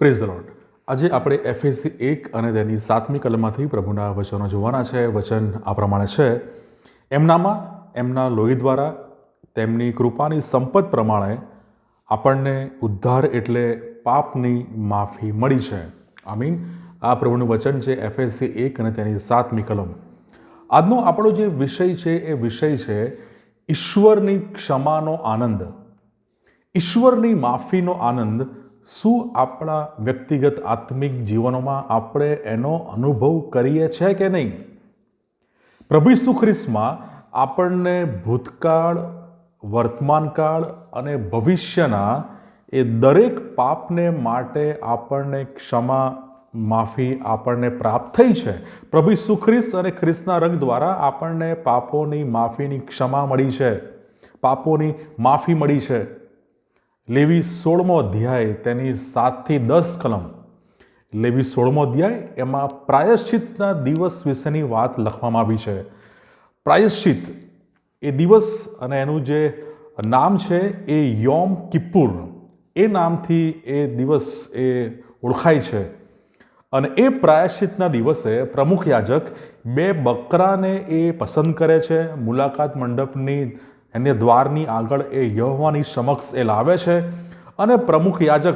Praise lord આજે આપણે FSC એક અને તેની સાતમી કલમમાંથી પ્રભુના વચનો જોવાના છે. વચન આ પ્રમાણે છે. એમનામાં, એમના લોહી દ્વારા, તેમની કૃપાની સંપત પ્રમાણે આપણને ઉદ્ધાર એટલે પાપની માફી મળી છે. આઈ મીન આ પ્રભુનું વચન છે એફએસસી એક અને તેની સાતમી કલમ. આજનો આપણો જે વિષય છે, એ વિષય છે ઈશ્વરની ક્ષમાનો આનંદ. ઈશ્વરની માફીનો આનંદ શું આપણા વ્યક્તિગત આત્મિક જીવનોમાં આપણે એનો અનુભવ કરીએ છે કે નહીં? પ્રભુ ઈસુ ખ્રિસ્તમાં આપણને ભૂતકાળ, વર્તમાનકાળ અને ભવિષ્યના એ દરેક પાપને માટે આપણને ક્ષમા, માફી આપણને પ્રાપ્ત થઈ છે. પ્રભુ ઈસુ ખ્રિસ્ત અને ખ્રિસ્તના રંગ દ્વારા આપણને પાપોની માફીની ક્ષમા મળી છે. પાપોની માફી મળી છે. લેવી સોળમો અધ્યાય તેની સાતથી દસ કલમ. લેવી સોળમો અધ્યાય એમાં પ્રાયશ્ચિતના દિવસ વિશેની વાત લખવામાં આવી છે. પ્રાયશ્ચિત એ દિવસ અને એનું જે નામ છે એ યોમ કિપ્પુર. એ નામથી એ દિવસ એ ઓળખાય છે. અને એ પ્રાયશ્ચિતના દિવસે પ્રમુખ યાજક બે બકરાને એ પસંદ કરે છે. મુલાકાત મંડપની એને દ્વારની આગળ એ યહોવાની સમક્ષ એ લાવે છે. અને પ્રમુખ યાજક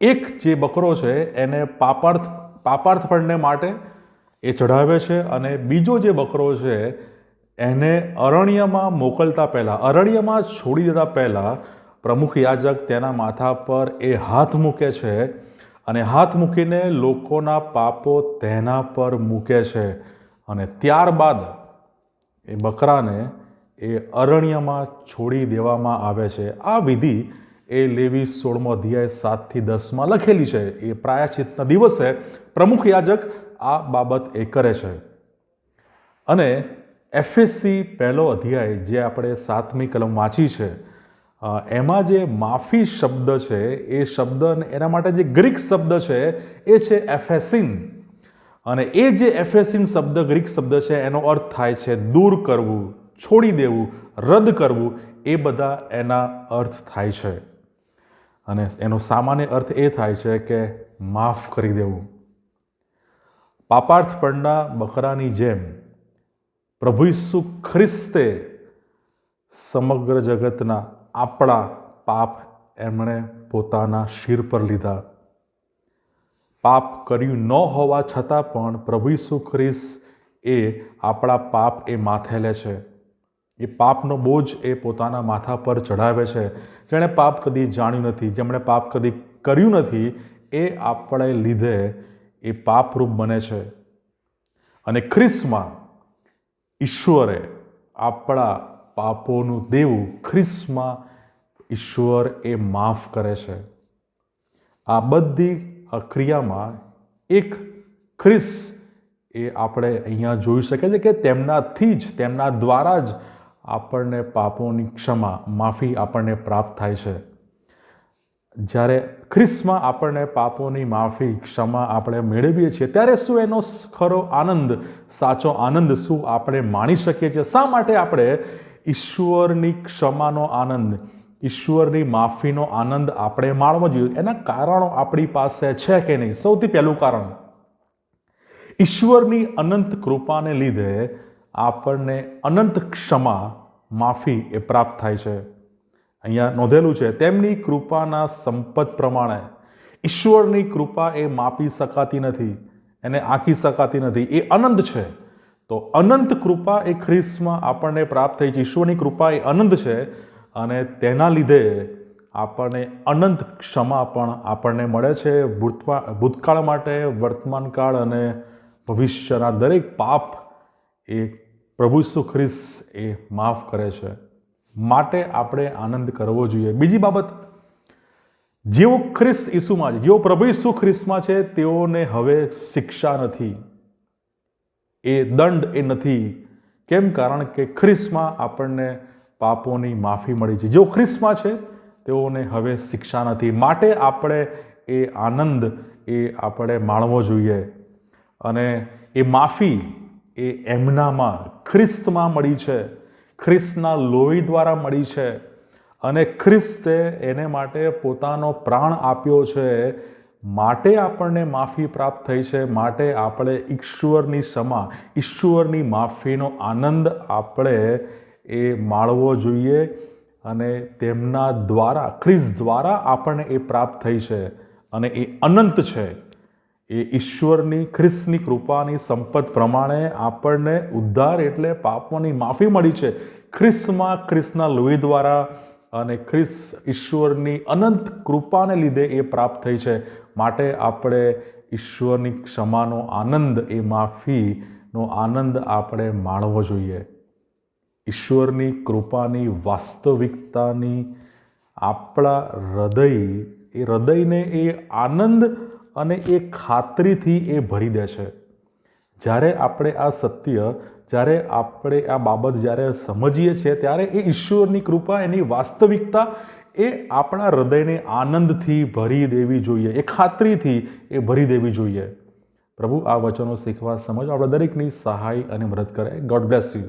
એક જે બકરો છે, એને પાપાર્થ, પાપાર્થપણને માટે એ ચઢાવે છે અને બીજો જે બકરો છે, એને અરણ્યમાં મોકલતા પહેલાં, અરણ્યમાં છોડી દેતા પહેલાં પ્રમુખ યાજક તેના માથા પર એ હાથ મૂકે છે અને હાથ મૂકીને લોકોના પાપો તેના પર મૂકે છે. અને ત્યારબાદ એ બકરાને એ અરણ્યમાં છોડી દેવામાં આવે છે. આ વિધિ એ લેવી સોળમો અધ્યાય સાતથી દસમાં લખેલી છે. એ પ્રાયશ્ચિતના દિવસે પ્રમુખ યાજક આ બાબત એ કરે છે. અને એફએસસી પહેલો અધ્યાય જે આપણે સાતમી કલમ વાંચી છે એમાં જે માફી શબ્દ છે, એ શબ્દ એના માટે જે ગ્રીક શબ્દ છે, એ છે એફેસિન અને એ જે એફેસિન શબ્દ, ગ્રીક શબ્દ છે, એનો અર્થ થાય છે દૂર કરવું. છોડી દેવું, રદ કરવું, એ બધા એના અર્થ થાય છે. અને એનો સામાન્ય અર્થ એ થાય છે કે માફ કરી દેવું. પાપાર્થપણના બકરાની જેમ પ્રભુ ઈસુ ખ્રિસ્તે સમગ્ર જગતના આપણા પાપ એમણે પોતાના શિર પર લીધા. પાપ કર્યું ન હોવા છતાં પણ પ્રભુ ઈસુ ખ્રિસ્ત એ આપણા પાપ એ માથે લે છે. એ પાપનો બોજ એ પોતાના માથા પર ચઢાવે છે. જેણે પાપ કદી જાણ્યું નથી, જેમણે પાપ કદી કર્યું નથી, એ આપણે લીધે એ પાપરૂપ બને છે. અને ખ્રિસ્તમાં ઈશ્વરે આપણા પાપોનું દેવું ખ્રિસ્તમાં ઈશ્વર એ માફ કરે છે. આ બધી ક્રિયામાં એક ખ્રિસ એ આપણે અહીંયા જોઈ શકીએ છીએ કે તેમનાથી જ, તેમના દ્વારા જ આપણને પાપોની ક્ષમા, માફી આપણને પ્રાપ્ત થાય છે. જ્યારે ખ્રિસ્તમાં આપણને પાપોની માફી, ક્ષમા આપણે મેળવીએ છીએ, ત્યારે શું એનો ખરો આનંદ, સાચો આનંદ શું આપણે માણી શકીએ છીએ? શા માટે આપણે ઈશ્વરની ક્ષમાનો આનંદ, ઈશ્વરની માફીનો આનંદ આપણે માણવો જોઈએ? એના કારણો આપણી પાસે છે કે નહીં? સૌથી પહેલું કારણ, ઈશ્વરની અનંત કૃપાને લીધે આપણને અનંત ક્ષમા માફી એ પ્રાપ્ત થાય છે. અહીંયા નોંધેલું છે, તેમની કૃપાના સંપદ પ્રમાણે ઈશ્વરની કૃપા એ માપી શકાતી નથી એને આંકી શકાતી નથી. એ અનંત છે. તો અનંત કૃપા એ ખ્રિસ્તમાં આપણને પ્રાપ્ત થઈ છે. ઈશ્વરની કૃપા એ અનંત છે અને તેના લીધે આપણને અનંત ક્ષમા પણ આપણને મળે છે. ભૂતકાળ માટે વર્તમાનકાળ અને ભવિષ્યના દરેક પાપ એ પ્રભુ ઈસુ ખ્રિસ એ માફ કરે છે. માટે આપણે આનંદ કરવો જોઈએ. બીજી બાબત, જેઓ ખ્રિસ ઈસુમાં છે, જેઓ પ્રભુ ઈસુ ખ્રિસમાં છે, તેઓને હવે શિક્ષા નથી. એ દંડ એ નથી. કેમ? કારણ કે ખ્રિસમાં આપણને પાપોની માફી મળી છે. જેઓ ખ્રિસમાં છે, તેઓને હવે શિક્ષા નથી. માટે આપણે એ આનંદ એ આપણે માણવો જોઈએ. અને એ માફી એ એમનામાં ખ્રિસ્તમાં મળી છે. ખ્રિસ્તના લોહી દ્વારા મળી છે અને ખ્રિસ્તે એને માટે પોતાનો પ્રાણ આપ્યો છે. માટે આપણને માફી પ્રાપ્ત થઈ છે. માટે આપણે ઈશ્વરની સમા, ઈશ્વરની માફીનો આનંદ આપણે એ માણવો જોઈએ અને તેમના દ્વારા, ખ્રિસ્ત દ્વારા આપણને એ પ્રાપ્ત થઈ છે અને એ અનંત છે. એ ઈશ્વરની, ખ્રિસ્તની કૃપાની સંપત પ્રમાણે આપણને ઉદ્ધાર એટલે પાપોની માફી મળી છે. ખ્રિસ્તમાં ખ્રિસ્તના લોહી દ્વારા અને ખ્રિસ ઈશ્વરની અનંત કૃપાને લીધે એ પ્રાપ્ત થઈ છે. માટે આપણે ઈશ્વરની ક્ષમાનો આનંદ, એ માફીનો આનંદ આપણે માણવો જોઈએ. ઈશ્વરની કૃપાની વાસ્તવિકતાની આપણા હૃદય, એ હૃદયને એ આનંદ અને એ ખાતરીથી એ ભરી દે છે. જ્યારે આપણે આ સત્ય, જ્યારે આપણે આ બાબત જ્યારે સમજીએ છીએ, ત્યારે એ ઈશ્વરની કૃપા, એની વાસ્તવિકતા એ આપણા હૃદયને આનંદથી ભરી દેવી જોઈએ. એ ખાતરીથી એ ભરી દેવી જોઈએ. પ્રભુ, આ વચનો શીખવા સમજ. આપણા દરેકની સહાય અને મદદ કરે. God bless you